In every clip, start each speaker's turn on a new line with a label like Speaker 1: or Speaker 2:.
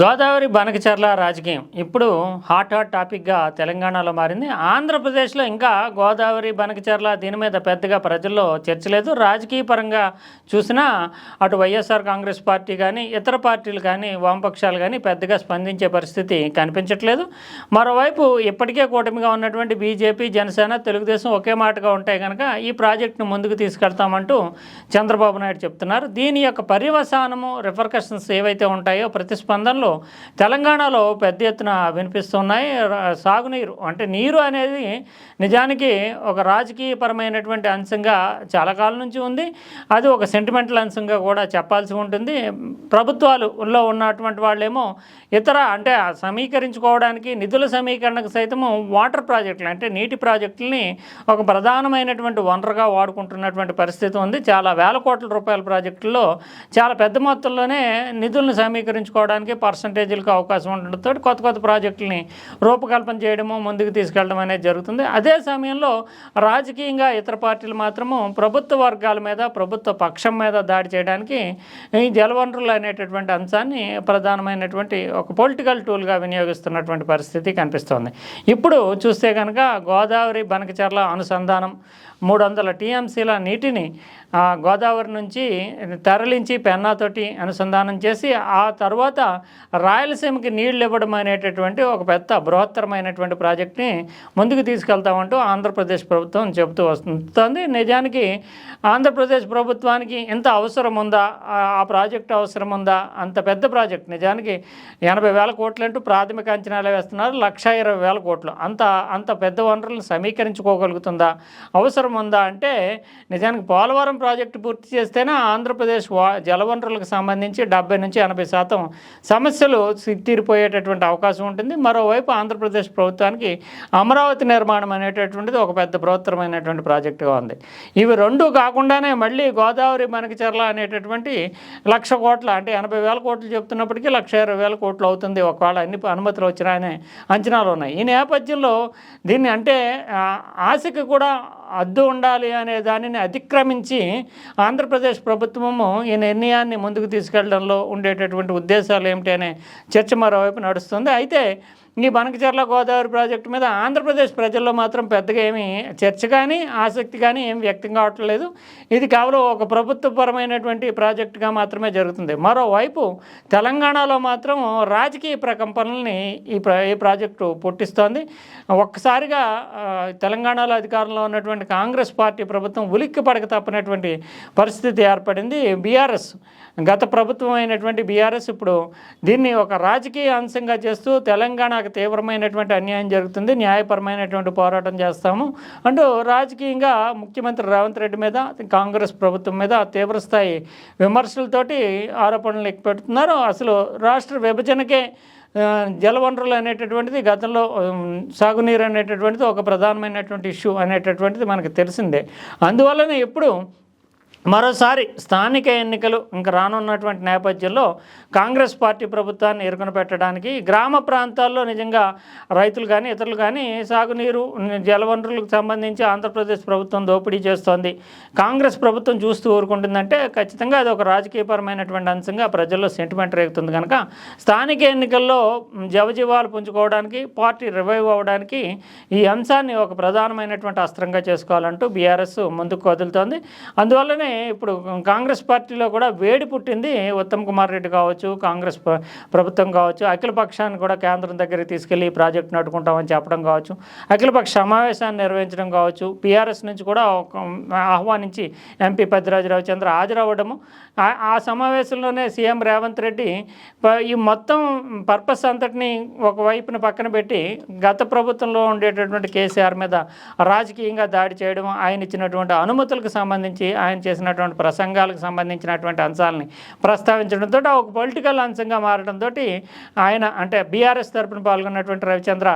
Speaker 1: గోదావరి బనకచర్ల రాజకీయం. ఇప్పుడు hot hot టాపిక్గా తెలంగాణలో మారింది. ఆంధ్రప్రదేశ్లో ఇంకా గోదావరి బనకచర్ల దీని మీద పెద్దగా ప్రజల్లో చర్చ లేదు. రాజకీయ పరంగా చూసినా అటు వైఎస్ఆర్ కాంగ్రెస్ పార్టీ కానీ ఇతర పార్టీలు కానీ వామపక్షాలు కానీ పెద్దగా స్పందించే పరిస్థితి కనిపించట్లేదు. మరోవైపు ఇప్పటికే కూటమిగా ఉన్నటువంటి బీజేపీ జనసేన తెలుగుదేశం ఒకే మాటగా ఉంటాయి కనుక ఈ ప్రాజెక్టును ముందుకు తీసుకెళ్తామంటూ చంద్రబాబు నాయుడు చెప్తున్నారు. దీని యొక్క పర్యవసానము రిఫర్కషన్స్ ఏవైతే ఉంటాయో ప్రతిస్పందనలు తెలంగాణలో పెద్ద ఎత్తున వినిపిస్తున్నాయి. సాగునీరు అంటే నీరు అనేది నిజానికి ఒక రాజకీయపరమైనటువంటి అంశంగా చాలా కాలం నుంచి ఉంది. అది ఒక సెంటిమెంటల్ అంశంగా కూడా చెప్పాల్సి ఉంటుంది. ప్రభుత్వాలులో ఉన్నటువంటి వాళ్ళేమో ఇతర అంటే సమీకరించుకోవడానికి నిధుల సమీకరణకు సైతము వాటర్ ప్రాజెక్టులు అంటే నీటి ప్రాజెక్టులని ఒక ప్రధానమైనటువంటి వనరుగా వాడుకుంటున్నటువంటి పరిస్థితి ఉంది. చాలా వేల కోట్ల రూపాయల ప్రాజెక్టుల్లో చాలా పెద్ద మొత్తంలోనే నిధులను సమీకరించుకోవడానికి పర్సంటేజీలకు అవకాశం ఉండడంతో కొత్త కొత్త ప్రాజెక్టులని రూపకల్పన చేయడము ముందుకు తీసుకెళ్ళడం అనేది జరుగుతుంది. అదే సమయంలో రాజకీయంగా ఇతర పార్టీలు మాత్రము ప్రభుత్వ వర్గాల మీద ప్రభుత్వ పక్షం మీద దాడి చేయడానికి ఈ జలవనరులు అనేటటువంటి అంశాన్ని ప్రధానమైనటువంటి ఒక పొలిటికల్ టూల్గా వినియోగిస్తున్నటువంటి పరిస్థితి కనిపిస్తోంది. ఇప్పుడు చూస్తే కనుక గోదావరి బనకచర్ల అనుసంధానం మూడు వందల టీఎంసీల నీటిని గోదావరి నుంచి తరలించి పెన్నాతోటి అనుసంధానం చేసి ఆ తర్వాత రాయలసీమకి నీళ్ళు ఇవ్వడం అనేటటువంటి ఒక పెద్ద బృహత్తరమైనటువంటి ప్రాజెక్ట్ని ముందుకు తీసుకెళ్తామంటూ ఆంధ్రప్రదేశ్ ప్రభుత్వం చెబుతూ వస్తుంది. నిజానికి ఆంధ్రప్రదేశ్ ప్రభుత్వానికి ఎంత అవసరం ఉందా? ఆ- ప్రాజెక్ట్ అవసరం ఉందా? అంత పెద్ద ప్రాజెక్ట్. నిజానికి ఎనభై వేల కోట్లు అంటూ ప్రాథమిక అంచనాలు వేస్తున్నారు. లక్ష ఇరవై వేల కోట్లు. అంత అంత పెద్ద వనరులను సమీకరించుకోగలుగుతుందా? అవసరం ఉందా అంటే నిజానికి పోలవరం ప్రాజెక్టు పూర్తి చేస్తేనే ఆంధ్రప్రదేశ్ వా జలవనరులకు సంబంధించి డెబ్బై నుంచి ఎనభై శాతం సమస్యలు తీరిపోయేటటువంటి అవకాశం ఉంటుంది. మరోవైపు ఆంధ్రప్రదేశ్ ప్రభుత్వానికి అమరావతి నిర్మాణం అనేటటువంటిది ఒక పెద్ద బృహత్తరమైనటువంటి ప్రాజెక్టుగా ఉంది. ఇవి రెండు కాకుండానే మళ్ళీ గోదావరి మనకిచెర్ల అనేటటువంటి లక్ష కోట్ల అంటే ఎనభై వేల కోట్లు చెప్తున్నప్పటికీ లక్ష ఇరవై వేల కోట్లు అవుతుంది. ఒకవేళ అన్ని అనుమతులు వచ్చినాయనే అంచనాలు ఉన్నాయి. ఈ నేపథ్యంలో దీన్ని అంటే ఆశకి కూడా అద్దు ఉండాలి అనే దానిని అతిక్రమించి ఆంధ్రప్రదేశ్ ప్రభుత్వము ఈ నిర్ణయాన్ని ముందుకు తీసుకెళ్ళడంలో ఉండేటటువంటి ఉద్దేశాలు ఏమిటి అనే చర్చ మరోవైపు నడుస్తుంది. అయితే ఈ బనకచర్ల గోదావరి ప్రాజెక్టు మీద ఆంధ్రప్రదేశ్ ప్రజల్లో మాత్రం పెద్దగా ఏమీ చర్చ కానీ ఆసక్తి కానీ ఏం వ్యక్తం కావట్లేదు ఇది కేవలం ఒక ప్రభుత్వపరమైనటువంటి ప్రాజెక్టుగా మాత్రమే జరుగుతుంది. మరోవైపు తెలంగాణలో మాత్రం రాజకీయ ప్రకంపనల్ని ఈ ప్ర ఈ ప్రాజెక్టు పుట్టిస్తోంది. ఒక్కసారిగా తెలంగాణలో అధికారంలో ఉన్నటువంటి కాంగ్రెస్ పార్టీ ప్రభుత్వం ఉలిక్కి పడక తప్పనటువంటి పరిస్థితి ఏర్పడింది. బీఆర్ఎస్ గత ప్రభుత్వం అయినటువంటి బీఆర్ఎస్ ఇప్పుడు దీన్ని ఒక రాజకీయ అంశంగా చేస్తూ తెలంగాణ తెలంగాణకు తీవ్రమైనటువంటి అన్యాయం జరుగుతుంది న్యాయపరమైనటువంటి పోరాటం చేస్తాము. అంటూ రాజకీయంగా ముఖ్యమంత్రి రేవంత్ రెడ్డి మీద కాంగ్రెస్ ప్రభుత్వం మీద తీవ్రస్థాయి విమర్శలతోటి ఆరోపణలు ఎక్కుపెడుతున్నారు. అసలు రాష్ట్ర విభజనకే జలవనరులు అనేటటువంటిది గతంలో సాగునీరు అనేటటువంటిది ఒక ప్రధానమైనటువంటి ఇష్యూ అనేటటువంటిది మనకు తెలిసిందే. అందువల్లనే ఎప్పుడు మరోసారి స్థానిక ఎన్నికలు ఇంకా రానున్నటువంటి నేపథ్యంలో కాంగ్రెస్ పార్టీ ప్రభుత్వాన్ని ఎరుకున పెట్టడానికి గ్రామ ప్రాంతాల్లో నిజంగా రైతులు కానీ ఇతరులు కానీ సాగునీరు జలవనరులకు సంబంధించి ఆంధ్రప్రదేశ్ ప్రభుత్వం దోపిడీ చేస్తోంది. కాంగ్రెస్ ప్రభుత్వం చూస్తూ ఊరుకుంటుందంటే ఖచ్చితంగా అది ఒక రాజకీయపరమైనటువంటి అంశంగా ప్రజల్లో సెంటిమెంట్ రేగుతుంది కనుక స్థానిక ఎన్నికల్లో జవజీవాలు పుంజుకోవడానికి పార్టీ రివైవ్ అవ్వడానికి ఈ అంశాన్ని ఒక ప్రధానమైనటువంటి అస్త్రంగా చేసుకోవాలంటూ బీఆర్ఎస్ ముందుకు కదులుతోంది. అందువల్లనే ఇప్పుడు కాంగ్రెస్ పార్టీలో కూడా వేడి పుట్టింది ఉత్తమ్ కుమార్ రెడ్డి కావచ్చు కాంగ్రెస్ ప్రభుత్వం కావచ్చు అఖిల పక్షాన్ని కూడా కేంద్రం దగ్గరికి తీసుకెళ్ళి ఈ ప్రాజెక్టు నడుకుంటామని చెప్పడం కావచ్చు అఖిలపక్ష సమావేశాన్ని నిర్వహించడం కావచ్చు పిఆర్ఎస్ నుంచి కూడా ఒక ఆహ్వానించి ఎంపీ పెద్దిరాజు చంద్ర హాజరవ్వడము ఆ- ఆ సమావేశంలోనే సీఎం రేవంత్ రెడ్డి ఈ మొత్తం పర్పస్ అంతటిని ఒకవైపున పక్కన పెట్టి గత ప్రభుత్వంలో ఉండేటటువంటి కేసీఆర్ మీద రాజకీయంగా దాడి చేయడం ఆయన ఇచ్చినటువంటి అనుమతులకు సంబంధించి ఆయన చేసినటువంటి ప్రసంగాలకు సంబంధించినటువంటి అంశాలని ప్రస్తావించడంతో ఒక పొలిటికల్ అంశంగా మారడంతో ఆయన అంటే బీఆర్ఎస్ తరపున పాల్గొన్నటువంటి రవిచంద్ర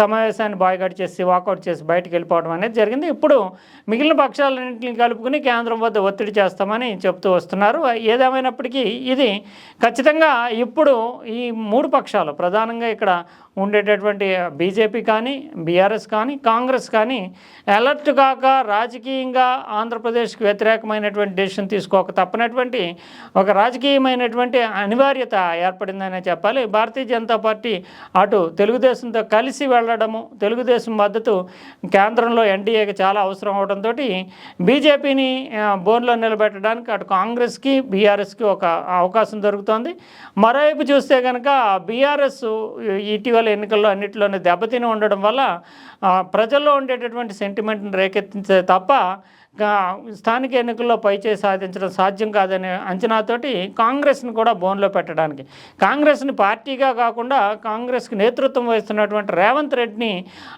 Speaker 1: సమావేశాన్ని బాయ్గాట్ చేసి వాకౌట్ చేసి బయటకు వెళ్ళిపోవడం అనేది జరిగింది. ఇప్పుడు మిగిలిన పక్షాలన్నింటిని కలుపుకుని కేంద్రం వద్ద ఒత్తిడి చేస్తామని చెప్తూ వస్తున్నారు. ఏదేమైనప్పటికీ ఇది ఖచ్చితంగా ఇప్పుడు ఈ మూడు పక్షాలు ప్రధానంగా ఇక్కడ ఉండేటటువంటి బీజేపీ కానీ బీఆర్ఎస్ కానీ కాంగ్రెస్ కానీ అలర్ట్ కాక రాజకీయంగా ఆంధ్రప్రదేశ్కి వ్యతిరేకమైనటువంటి డెసిషన్ తీసుకోక తప్పనటువంటి ఒక రాజకీయమైనటువంటి అనివార్యత ఏర్పడిందనే చెప్పాలి. భారతీయ జనతా పార్టీ అటు తెలుగుదేశంతో కలిసి వెళ్ళడము తెలుగుదేశం మద్దతు కేంద్రంలో ఎన్డీఏకి చాలా అవసరం అవడంతో బీజేపీని బోన్లో నిలబెట్టడానికి అటు కాంగ్రెస్కి బీఆర్ఎస్కి ఒక అవకాశం దొరుకుతోంది. మరోవైపు చూస్తే కనుక బీఆర్ఎస్ ఇటీవల ఎన్నికల్లో అన్నింటిలోనే దెబ్బతిని ఉండడం వల్ల ఆ, ప్రజల్లో ఉండేటటువంటి సెంటిమెంట్ని రేకెత్తించే తప్ప స్థానిక ఎన్నికల్లో పైచే సాధించడం సాధ్యం కాదనే అంచనాతోటి కాంగ్రెస్ని కూడా బోన్లో పెట్టడానికి. కాంగ్రెస్ని పార్టీగా కాకుండా కాంగ్రెస్కి నేతృత్వం వహిస్తున్నటువంటి రేవంత్ రెడ్డిని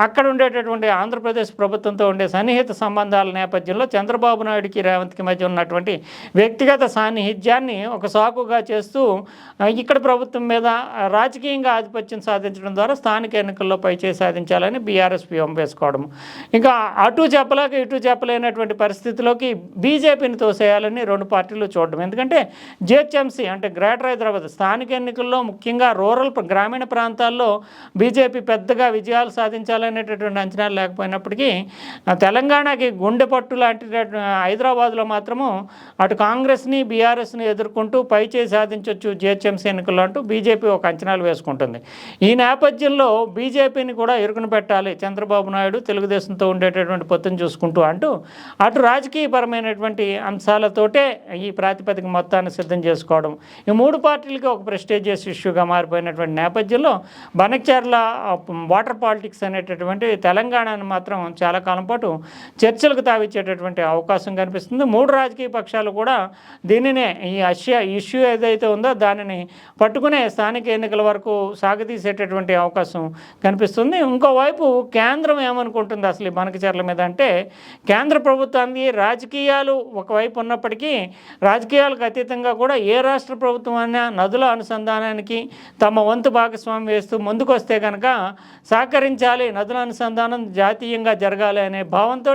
Speaker 1: అక్కడ ఉండేటటువంటి ఆంధ్రప్రదేశ్ ప్రభుత్వంతో ఉండే సన్నిహిత సంబంధాల నేపథ్యంలో చంద్రబాబు నాయుడికి రేవంత్కి మధ్య ఉన్నటువంటి వ్యక్తిగత సాన్నిహిత్యాన్ని ఒక సాకుగా చేస్తూ ఇక్కడ ప్రభుత్వం మీద రాజకీయంగా ఆధిపత్యం సాధించడం ద్వారా స్థానిక ఎన్నికల్లో పైచే సాధించాలని బీఆర్ఎస్ వ్యూహం వేసుకోవడం ఇంకా అటు చెప్పలేక ఇటు చెప్పలేనటువంటి పరిస్థితిలోకి బీజేపీని తోసేయాలని రెండు పార్టీలు చూడడం. ఎందుకంటే జిహెచ్ఎంసీ అంటే గ్రేటర్ హైదరాబాద్ స్థానిక ఎన్నికల్లో ముఖ్యంగా రూరల్ గ్రామీణ ప్రాంతాల్లో బీజేపీ పెద్దగా విజయాలు సాధించాలనేటటువంటి అంచనాలు లేకపోయినప్పటికీ తెలంగాణకి గుండె పట్టు లాంటి హైదరాబాద్లో మాత్రము అటు కాంగ్రెస్ని బీఆర్ఎస్ని ఎదుర్కొంటూ పై చేయి సాధించవచ్చు జిహెచ్ఎంసీ ఎన్నికల్లో అంటూ బీజేపీ ఒక అంచనాలు వేసుకుంటుంది. ఈ నేపథ్యంలో బీజేపీని కూడా ఇరుకును పెట్టాలి చంద్రబాబు నాయుడు తెలుగుదేశంతో ఉండేటటువంటి పొత్తును చూసుకుంటూ అంటూ అటు రాజకీయపరమైనటువంటి అంశాలతోటే ఈ ప్రాతిపదిక మొత్తాన్ని సిద్ధం చేసుకోవడం. ఈ మూడు పార్టీలకి ఒక ప్రెస్టేజియస్ ఇష్యూగా మారిపోయినటువంటి నేపథ్యంలో బనక్చర్ల వాటర్ పాలిటిక్స్ అనేటటువంటి తెలంగాణను మాత్రం చాలా కాలం పాటు చర్చలకు తావిచ్చేటటువంటి అవకాశం కనిపిస్తుంది. మూడు రాజకీయ పక్షాలు కూడా దీనినే ఈ అష్యా ఇష్యూ ఏదైతే ఉందో దానిని పట్టుకునే స్థానిక ఎన్నికల వరకు సాగతీసేటటువంటి అవకాశం కనిపిస్తుంది. ఇంకోవైపు కేంద్రం ఏమనుకుంటుంది అసలు ఈ బనకచర్ల మీద అంటే కేంద్ర ప్రభుత్వం ప్రభుత్వానికి రాజకీయాలు ఒకవైపు ఉన్నప్పటికీ రాజకీయాలకు అతీతంగా కూడా ఏ రాష్ట్ర ప్రభుత్వం అయినా నదుల అనుసంధానానికి తమ వంతు భాగస్వామ్యం వేస్తూ ముందుకొస్తే కనుక సహకరించాలి నదుల అనుసంధానం జాతీయంగా జరగాలి అనే భావంతో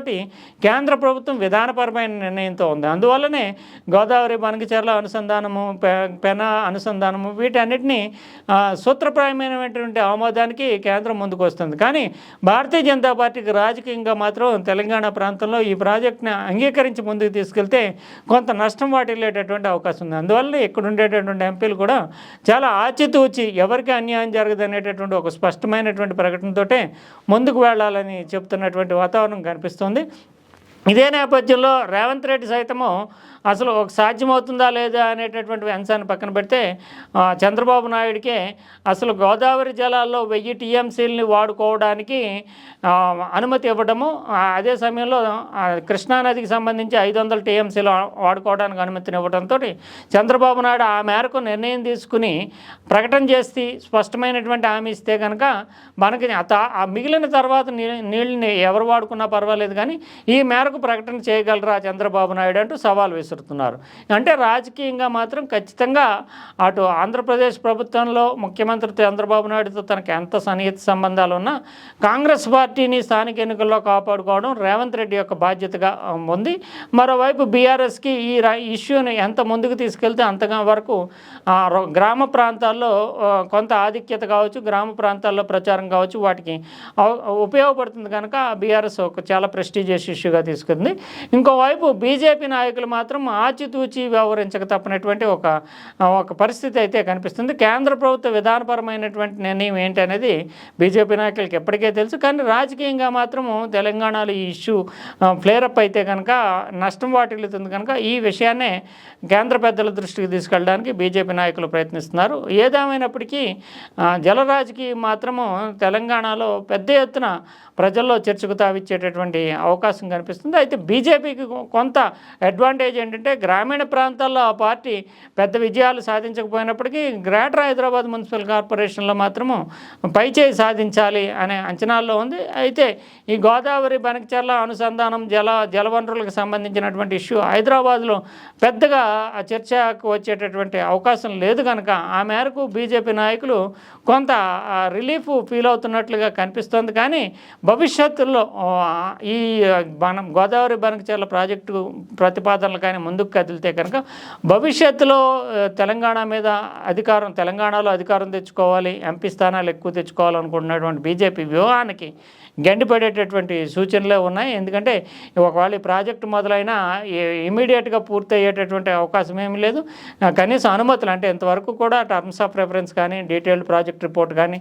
Speaker 1: కేంద్ర ప్రభుత్వం విధానపరమైన నిర్ణయంతో ఉంది. అందువల్లనే గోదావరి బనకచర్ల అనుసంధానము పె- పెన అనుసంధానము వీటన్నిటిని సూత్రప్రాయమైనటువంటి ఆమోదానికి కేంద్రం ముందుకు వస్తుంది కానీ భారతీయ జనతా పార్టీకి రాజకీయంగా మాత్రం తెలంగాణ ప్రాంతంలో ఈ ప్రాజెక్ట్ని అంగీకరించి ముందుకు తీసుకెళ్తే కొంత నష్టం వాటిల్లేటటువంటి అవకాశం ఉంది. అందువల్ల ఇక్కడ ఉండేటటువంటి ఎంపీలు కూడా చాలా ఆచితూచి ఎవరికి అన్యాయం జరగదు అనేటటువంటి ఒక స్పష్టమైనటువంటి ప్రకటనతోటే ముందుకు వెళ్ళాలని చెప్తున్నటువంటి వాతావరణం కనిపిస్తుంది. ఇదే నేపథ్యంలో రేవంత్ రెడ్డి సైతము అసలు ఒక సాధ్యమవుతుందా లేదా అనేటటువంటి అంశాన్ని పక్కన పెడితే చంద్రబాబు నాయుడికే అసలు గోదావరి జలాల్లో వెయ్యి టీఎంసీలని వాడుకోవడానికి అనుమతి ఇవ్వడము అదే సమయంలో కృష్ణానదికి సంబంధించి ఐదు వందల టీఎంసీలు వాడుకోవడానికి అనుమతిని ఇవ్వడంతో చంద్రబాబు నాయుడు ఆ మేరకు నిర్ణయం తీసుకుని ప్రకటన చేసి స్పష్టమైనటువంటి హామీ ఇస్తే కనుక మనకి ఆ మిగిలిన తర్వాత నీ- నీళ్ళని ఎవరు వాడుకున్నా పర్వాలేదు కానీ ఈ మేరకు ప్రకటన చేయగలరా చంద్రబాబు నాయుడు అంటూ సవాల్ విసురుతున్నారు. అంటే రాజకీయంగా మాత్రం ఖచ్చితంగా అటు ఆంధ్రప్రదేశ్ ప్రభుత్వంలో ముఖ్యమంత్రి చంద్రబాబు నాయుడుతో తనకు ఎంత సన్నిహిత సంబంధాలు ఉన్నా కాంగ్రెస్ పార్టీని స్థానిక ఎన్నికల్లో కాపాడుకోవడం రేవంత్ రెడ్డి యొక్క బాధ్యతగా ఉంది. మరోవైపు బీఆర్ఎస్కి ఈ ఇష్యూని ఎంత ముందుకు తీసుకెళ్తే అంతగా వరకు గ్రామ ప్రాంతాల్లో కొంత ఆధిక్యత కావచ్చు గ్రామ ప్రాంతాల్లో ప్రచారం కావచ్చు వాటికి ఉపయోగపడుతుంది కనుక బీఆర్ఎస్ ఒక చాలా ప్రెస్టీజియస్ ఇష్యూగా తీసుకుంది. ఇంకోవైపు బీజేపీ నాయకులు మాత్రం ఆచితూచి వ్యవహరించక తప్పనటువంటి ఒక ఒక పరిస్థితి అయితే కనిపిస్తుంది. కేంద్ర ప్రభుత్వ విధానపరమైనటువంటి నిర్ణయం ఏంటి అనేది బీజేపీ నాయకులకి ఎప్పటికే తెలుసు. కానీ రాజకీయంగా మాత్రము తెలంగాణలో ఈ ఇష్యూ ఫ్లేరప్ అయితే కనుక నష్టం వాటిల్లుతుంది కనుక ఈ విషయాన్నే కేంద్ర పెద్దల దృష్టికి తీసుకెళ్ళడానికి బీజేపీ నాయకులు ప్రయత్నిస్తున్నారు. ఏదేమైనప్పటికీ జల రాజకీయం మాత్రము తెలంగాణలో పెద్ద ఎత్తున ప్రజల్లో చర్చకు తావిచ్చేటటువంటి అవకాశం కనిపిస్తుంది. అయితే బీజేపీకి కొంత అడ్వాంటేజ్ ఏంటంటే గ్రామీణ ప్రాంతాల్లో ఆ పార్టీ పెద్ద విజయాలు సాధించకపోయినప్పటికీ గ్రేటర్ హైదరాబాద్ మున్సిపల్ కార్పొరేషన్లో మాత్రము పైచేయి సాధించాలి అనే అంచనాల్లో ఉంది. అయితే ఈ గోదావరి బనకచర్ల అనుసంధానం జల జలవనరులకు సంబంధించినటువంటి ఇష్యూ హైదరాబాద్లో పెద్దగా ఆ చర్చకు వచ్చేటటువంటి అవకాశం లేదు కనుక ఆ మేరకు బీజేపీ నాయకులు కొంత రిలీఫ్ ఫీల్ అవుతున్నట్లుగా కనిపిస్తోంది. కానీ భవిష్యత్తులో ఈ మనం గోదావరి బనకచర్ల ప్రాజెక్టు ప్రతిపాదనలు కానీ ముందుకు కదిలితే కనుక భవిష్యత్తులో తెలంగాణ మీద అధికారం తెలంగాణలో అధికారం తెచ్చుకోవాలి ఎంపీ స్థానాలు ఎక్కువ తెచ్చుకోవాలనుకుంటున్నటువంటి బీజేపీ వ్యూహానికి గండిపడేటటువంటి సూచనలే ఉన్నాయి. ఎందుకంటే ఒకవేళ ఈ ప్రాజెక్టు మొదలైనా ఇమీడియట్గా పూర్తి అయ్యేటటువంటి అవకాశం ఏమీ లేదు. కనీసం అనుమతులు అంటే ఇంతవరకు కూడా టర్మ్స్ ఆఫ్ రెఫరెన్స్ కానీ డీటెయిల్డ్ ప్రాజెక్ట్ రిపోర్ట్ కానీ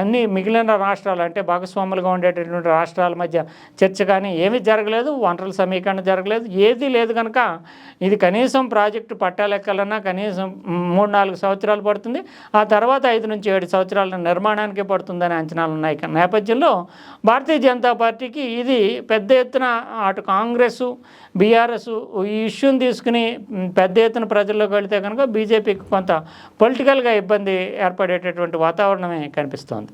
Speaker 1: అన్ని మిగిలిన రాష్ట్రాలు అంటే భాగస్వాములుగా ఉండేటటువంటి రాష్ట్రాల మధ్య చర్చ కానీ ఏమీ జరగలేదు. వనరుల సమీకరణ జరగలేదు. ఏది లేదు. కనుక ఇది కనీసం ప్రాజెక్టు పట్టాలెక్కాలన్నా కనీసం మూడు నాలుగు సంవత్సరాలు పడుతుంది. ఆ తర్వాత ఐదు నుంచి ఏడు సంవత్సరాల నిర్మాణానికి పడుతుందనే అంచనాలు ఉన్నాయి. నేపథ్యంలో భారతీయ జనతా పార్టీకి ఇది పెద్ద ఎత్తున అటు కాంగ్రెస్ బీఆర్ఎస్ ఈ ఇష్యూని తీసుకుని పెద్ద ఎత్తున ప్రజల్లోకి వెళితే కనుక బీజేపీకి కొంత పొలిటికల్గా ఇబ్బంది ఏర్పడేటటువంటి వాతావరణమే కనిపిస్తోంది.